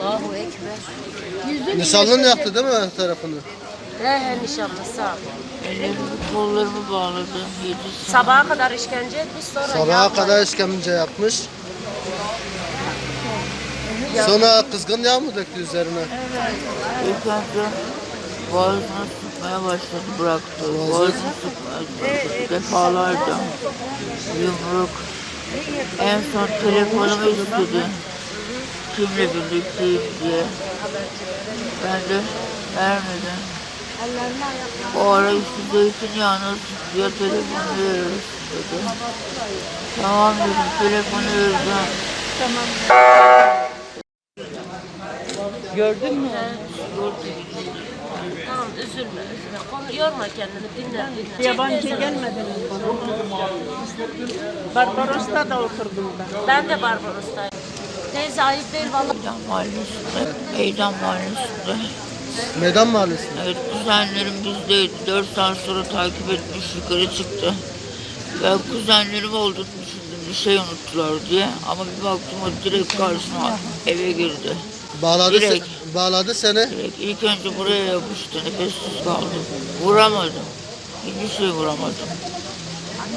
Allahu Ekber. Nişanlın yaktı değil mi her tarafını? He he nişanlı sağ ol. Ellerimi kollarımı bağladı. Yedi Sabaha kadar işkence etmiş sonra Sabaha yağma. kadar işkence yapmış. Sonra kızgın yağ mı döktü üzerine? İlk önce boğazına sıkmaya başladı bıraktı. Boğazına sıkmaya. Defalarca. Yumruk. En son telefonumu istedi. Kimle birlikteyim diye. Ben de vermedim. O ara işte zeytinyağını sıkıyor telefonu veririz dedi. Tamam dedim telefonu vereceğim. Gördün mü? Gördüm. Tamam üzülme üzülme. Konu yorma kendini dinle dinle. Yabancı gelmediniz bana. Barbaros'ta da oturdum ben. Ben de Barbaros'tayım. Değil vallahi. Meydan mahallesinde. Meydan mahallesinde. Meydan mahallesi. Evet kuzenlerim bizdeydi. Dört saat sonra takip etmiş yukarı çıktı. Ben kuzenlerim olduğunu düşündüm bir şey unuttular diye. Ama bir baktım o direkt karşıma eve girdi. Bağladı, se- Direkt. bağladı seni. Direkt ilk önce buraya yapıştı. Nefessiz kaldım. Vuramadım. Hiçbir şey vuramadım.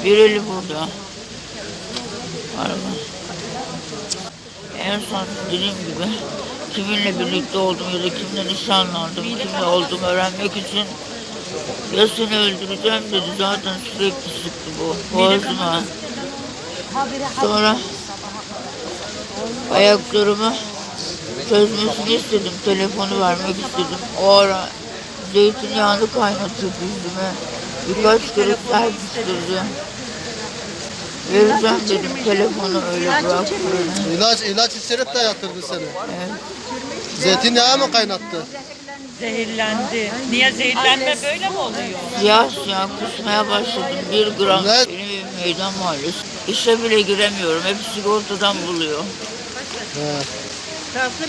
Bir eli burada. Araba. En son dediğim gibi kiminle birlikte oldum ya da kimle nişanlandım, kimle oldum öğrenmek için ya seni öldüreceğim dedi zaten sürekli sıktı bu boğazıma. Sonra ayaklarımı çözmesini istedim, telefonu vermek istedim. O ara zeytinyağını kaynatıp yüzüme birkaç kere serpiştirdi. Vereceğim dedim telefonu öyle bırak. İlaç, ilaç içirip de yatırdı seni. Evet. Zeytinyağı mı kaynattı? Zehirlendi. Niye zehirlenme böyle mi oluyor? Siyah siyah kusmaya başladım. Bir gram Ne? meydan mahallesi. İşe bile giremiyorum. Hep sigortadan buluyor.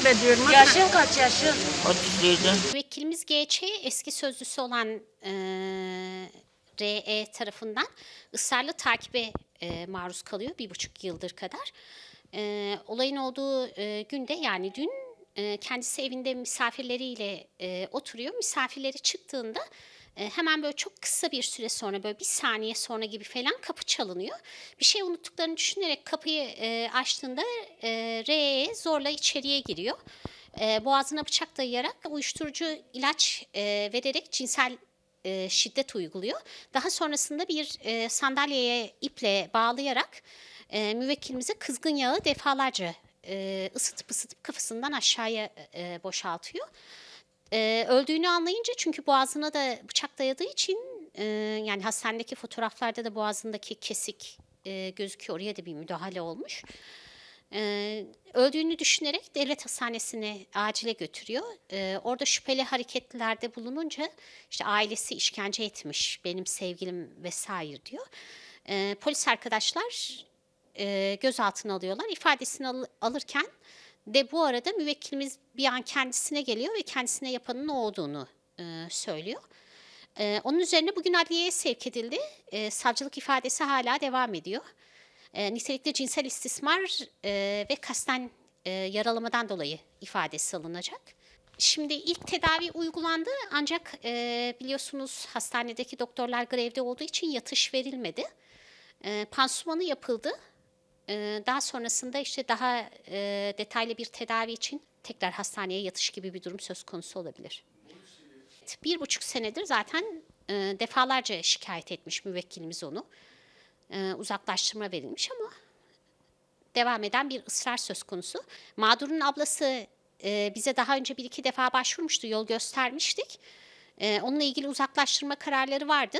Ediyorum ama Yaşın kaç yaşın? 37. Vekilimiz GÇ eski sözlüsü olan e, RE tarafından ısrarlı takibe e, maruz kalıyor bir buçuk yıldır kadar. E, olayın olduğu e, günde yani dün e, kendisi evinde misafirleriyle e, oturuyor. Misafirleri çıktığında e, hemen böyle çok kısa bir süre sonra böyle bir saniye sonra gibi falan kapı çalınıyor. Bir şey unuttuklarını düşünerek kapıyı e, açtığında e, RE zorla içeriye giriyor e, boğazına bıçak dayayarak uyuşturucu ilaç e, vererek cinsel e, şiddet uyguluyor. Daha sonrasında bir e, sandalyeye iple bağlayarak e, müvekkilimize kızgın yağı defalarca e, ısıtıp ısıtıp kafasından aşağıya e, boşaltıyor. E, öldüğünü anlayınca çünkü boğazına da bıçak dayadığı için e, yani hastanedeki fotoğraflarda da boğazındaki kesik e, gözüküyor. Oraya da bir müdahale olmuş. Ee, öldüğünü düşünerek devlet hastanesine acile götürüyor. Ee, orada şüpheli hareketlerde bulununca işte ailesi işkence etmiş, benim sevgilim vesaire diyor. Ee, polis arkadaşlar e, gözaltına alıyorlar. İfadesini al- alırken de bu arada müvekkilimiz bir an kendisine geliyor ve kendisine yapanın o olduğunu e, söylüyor. Ee, onun üzerine bugün adliyeye sevk edildi. Ee, savcılık ifadesi hala devam ediyor. E, nitelikli cinsel istismar e, ve kasten e, yaralamadan dolayı ifadesi alınacak. Şimdi ilk tedavi uygulandı ancak e, biliyorsunuz hastanedeki doktorlar grevde olduğu için yatış verilmedi. E, pansumanı yapıldı. E, daha sonrasında işte daha e, detaylı bir tedavi için tekrar hastaneye yatış gibi bir durum söz konusu olabilir. Bir buçuk senedir zaten e, defalarca şikayet etmiş müvekkilimiz onu e, uzaklaştırma verilmiş ama devam eden bir ısrar söz konusu. Mağdurun ablası e, bize daha önce bir iki defa başvurmuştu, yol göstermiştik. E, onunla ilgili uzaklaştırma kararları vardı.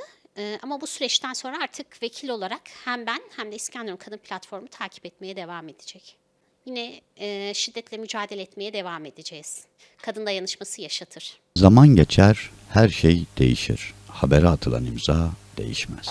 Ama bu süreçten sonra artık vekil olarak hem ben hem de İskenderun Kadın Platformu takip etmeye devam edecek. Yine e, şiddetle mücadele etmeye devam edeceğiz. Kadın dayanışması yaşatır. Zaman geçer, her şey değişir. Habere atılan imza değişmez.